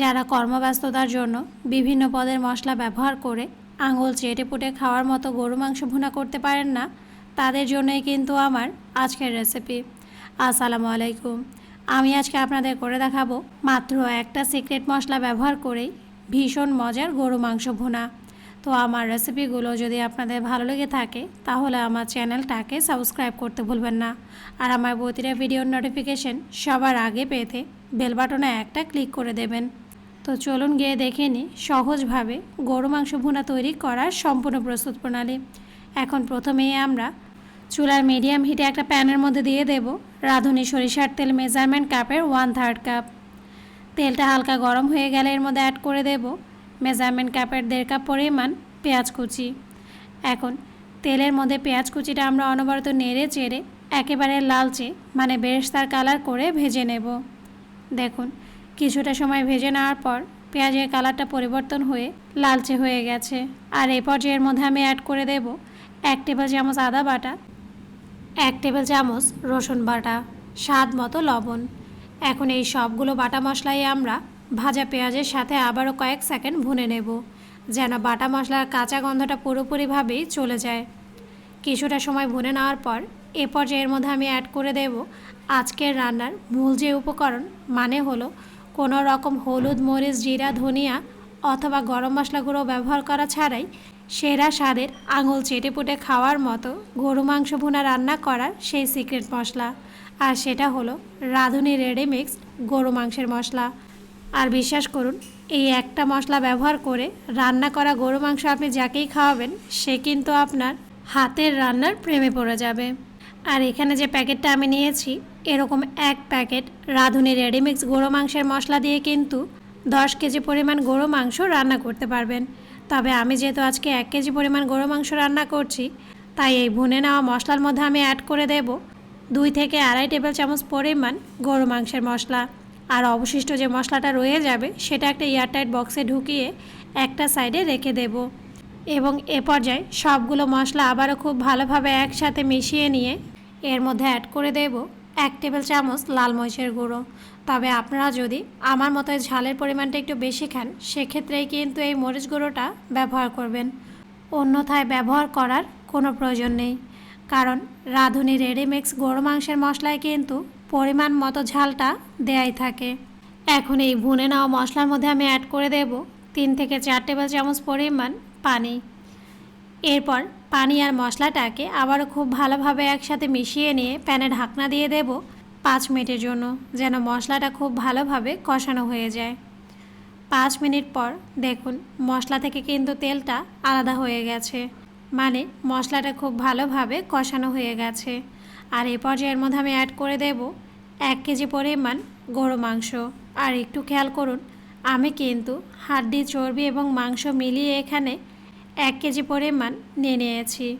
যারা কর্মব্যস্ততার জন্য বিভিন্ন পদের মশলা ব্যবহার করে আঙুল চেটে পুটে খাওয়ার মতো গরু মাংস ভুনা করতে পারেন না, তাদের জন্যই কিন্তু আমার আজকের রেসিপি আসসালামু আলাইকুম। আমি আজকে আপনাদের করে দেখাবো মাত্র একটা সিক্রেট মশলা ব্যবহার করেই ভীষণ মজার গরু মাংস ভুনা। তো আমার রেসিপিগুলো যদি আপনাদের ভালো লেগে থাকে, তাহলে আমার চ্যানেলটাকে সাবস্ক্রাইব করতে ভুলবেন না। আর আমার প্রতিটা ভিডিওর নোটিফিকেশন সবার আগে পেতে বেল বাটনে একটা ক্লিক করে দেবেন। তো চলুন গিয়ে দেখে নিই সহজভাবে গরু মাংস ভুনা তৈরি করার সম্পূর্ণ প্রস্তুত প্রণালী। এখন প্রথমেই আমরা চুলার মিডিয়াম হিটে একটা প্যানের মধ্যে দিয়ে দেব রাঁধুনি সরিষার তেল মেজারমেন্ট কাপের ওয়ান থার্ড কাপ। তেলটা হালকা গরম হয়ে গেলে এর মধ্যে অ্যাড করে দেব মেজারমেন্ট কাপের দেড় কাপ পরিমাণ পেঁয়াজ কুচি। এখন তেলের মধ্যে পেঁয়াজ কুচিটা আমরা অনবরত নেড়ে চেড়ে একেবারে লালচে মানে বেরেস্তার কালার করে ভেজে নেব। দেখুন কিছুটা সময় ভেজে নেওয়ার পর পেঁয়াজের কালারটা পরিবর্তন হয়ে লালচে হয়ে গেছে। আর এই পর্যায়ের মধ্যে আমি অ্যাড করে দেব এক টেবিল চামচ আদা বাটা, এক টেবিল চামচ রসুন বাটা, স্বাদ মতো লবণ। এখন এই সবগুলো বাটা মশলাই আমরা ভাজা পেঁয়াজের সাথে আবারও কয়েক সেকেন্ড ভুনে নেব, যেন বাটা মশলার কাঁচা গন্ধটা পুরোপুরিভাবেই চলে যায়। কিছুটা সময় ভুনে নেওয়ার পর এ পর্যায়ের মধ্যে আমি অ্যাড করে দেব আজকের রান্নার মূল যে উপকরণ মানে হলো কোনো রকম হলুদ, মরিচ, জিরা, ধনিয়া অথবা গরম মশলা গুঁড়ো ব্যবহার করা ছাড়াই সেরা স্বাদের আঙুল চেটে পুটে খাওয়ার মতো গরু মাংস ভুনা রান্না করার সেই সিক্রেট মশলা। আর সেটা হলো রাঁধুনি রেডি মিক্সড গরু মাংসের মশলা। আর বিশ্বাস করুন, এই একটা মশলা ব্যবহার করে রান্না করা গরু মাংস আপনি যাকেই খাওয়াবেন, সে কিন্তু আপনার হাতের রান্নার প্রেমে পড়ে যাবে। আর এখানে যে প্যাকেটটা আমি নিয়েছি, এরকম এক প্যাকেট রাঁধুনি রেডিমিক্স গরু মাংসের মশলা দিয়ে কিন্তু দশ কেজি পরিমাণ গরু মাংস রান্না করতে পারবেন। তবে আমি যেহেতু আজকে এক কেজি পরিমাণ গরু মাংস রান্না করছি, তাই এই ভুনে নেওয়া মশলার মধ্যে আমি অ্যাড করে দেব দুই থেকে আড়াই টেবিল চামচ পরিমাণ গরু মাংসের মশলা। আর অবশিষ্ট যে মশলাটা রয়ে যাবে, সেটা একটা এয়ারটাইট বক্সে ঢুকিয়ে একটা সাইডে রেখে দেব। এবং এ পর্যায়ে সবগুলো মশলা আবারও খুব ভালোভাবে একসাথে মিশিয়ে নিয়ে এর মধ্যে অ্যাড করে দেব এক টেবিল চামচ লাল মরিচের গুঁড়ো। তবে আপনারা যদি আমার মতো ঝালের পরিমাণটা একটু বেশি খান, সেক্ষেত্রেই কিন্তু এই মরিচ গুঁড়োটা ব্যবহার করবেন। অন্যথায় ব্যবহার করার কোনো প্রয়োজন নেই। কারণ রাঁধুনি রেডিমিক্স গরু মাংসের মশলায় কিন্তু পরিমাণ মতো ঝালটা দেয়াই থাকে। এখন এই ভুনে নেওয়া মশলার মধ্যে আমি অ্যাড করে দেব তিন থেকে চার টেবিল চামচ পরিমাণ পানি। এরপর পানি আর মশলাটাকে আবারও খুব ভালোভাবে একসাথে মিশিয়ে নিয়ে প্যানে ঢাকনা দিয়ে দেব পাঁচ মিনিটের জন্য, যেন মশলাটা খুব ভালোভাবে কষানো হয়ে যায়। পাঁচ মিনিট পর দেখুন, মশলা থেকে কিন্তু তেলটা আলাদা হয়ে গেছে। মানে মশলাটা খুব ভালোভাবে কষানো হয়ে গেছে। আর এই পর্যায়ের মধ্যে আমি অ্যাড করে দেব এক কেজি পরিমাণ গরু মাংস। আর একটু খেয়াল করুন, আমি কিন্তু হাড্ডি, চর্বি এবং মাংস মিলিয়ে এখানে এক কেজি পরিমাণ নিয়ে নিয়েছি।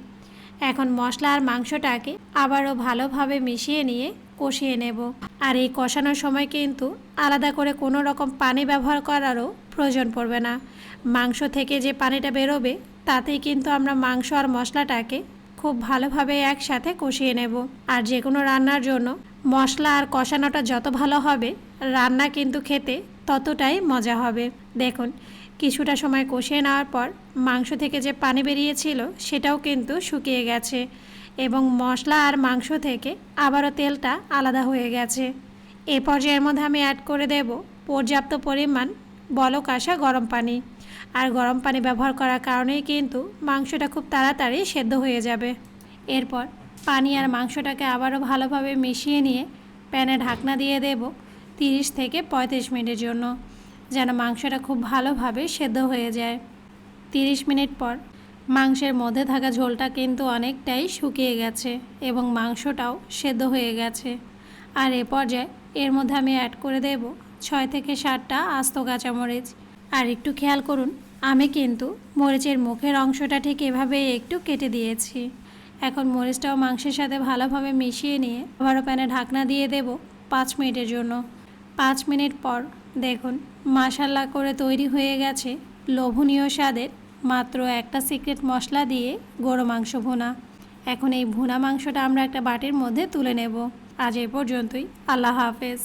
এখন মশলা আর মাংসটাকে আবারও ভালোভাবে মিশিয়ে নিয়ে কষিয়ে নেব। আর এই কষানোর সময় কিন্তু আলাদা করে কোনো রকম পানি ব্যবহার করারও প্রয়োজন পড়বে না। মাংস থেকে যে পানিটা বেরোবে, তাতেই কিন্তু আমরা মাংস আর মশলাটাকে খুব ভালোভাবে একসাথে কষিয়ে নেব। আর যে কোনো রান্নার জন্য মশলা আর কষানোটা যত ভালো হবে, রান্না কিন্তু খেতে ততটাই মজা হবে। দেখুন কিছুটা সময় কষিয়ে নেওয়ার পর মাংস থেকে যে পানি বেরিয়েছিল সেটাও কিন্তু শুকিয়ে গেছে এবং মশলা আর মাংস থেকে আবারও তেলটা আলাদা হয়ে গেছে। এ পর্যায়ের মধ্যে আমি অ্যাড করে দেব পর্যাপ্ত পরিমাণ বলক আসা গরম পানি। আর গরম পানি ব্যবহার করার কারণেই কিন্তু মাংসটা খুব তাড়াতাড়ি সেদ্ধ হয়ে যাবে। এরপর পানি আর মাংসটাকে আবারও ভালোভাবে মিশিয়ে নিয়ে প্যানে ঢাকনা দিয়ে দেব তিরিশ থেকে পঁয়ত্রিশ মিনিটের জন্য। যেন মাংসটা খুব ভালোভাবে সেদ্ধ হয়ে যায়। তিরিশ মিনিট পর মাংসের মধ্যে থাকা ঝোলটা কিন্তু অনেকটাই শুকিয়ে গেছে এবং মাংসটাও সেদ্ধ হয়ে গেছে। আর এ পর্যায়ে এর মধ্যে আমি অ্যাড করে দেব ছয় থেকে সাতটা আস্ত কাঁচামরিচ। আর একটু খেয়াল করুন, আমি কিন্তু মরিচের মুখের অংশটা ঠিক এভাবে একটু কেটে দিয়েছি। এখন মরিচটাও মাংসের সাথে ভালোভাবে মিশিয়ে নিয়ে আবারও প্যানে ঢাকনা দিয়ে দেব পাঁচ মিনিটের জন্য। পাঁচ মিনিট পর দেখুন মাসাল্লা করে তৈরি হয়ে গেছে লোভনীয় স্বাদের মাত্র একটা সিক্রেট মশলা দিয়ে গরু মাংস ভুনা। এখন এই ভুনা মাংসটা আমরা একটা বাটির মধ্যে তুলে নেব। আজ এ পর্যন্তই, আল্লাহ হাফেজ।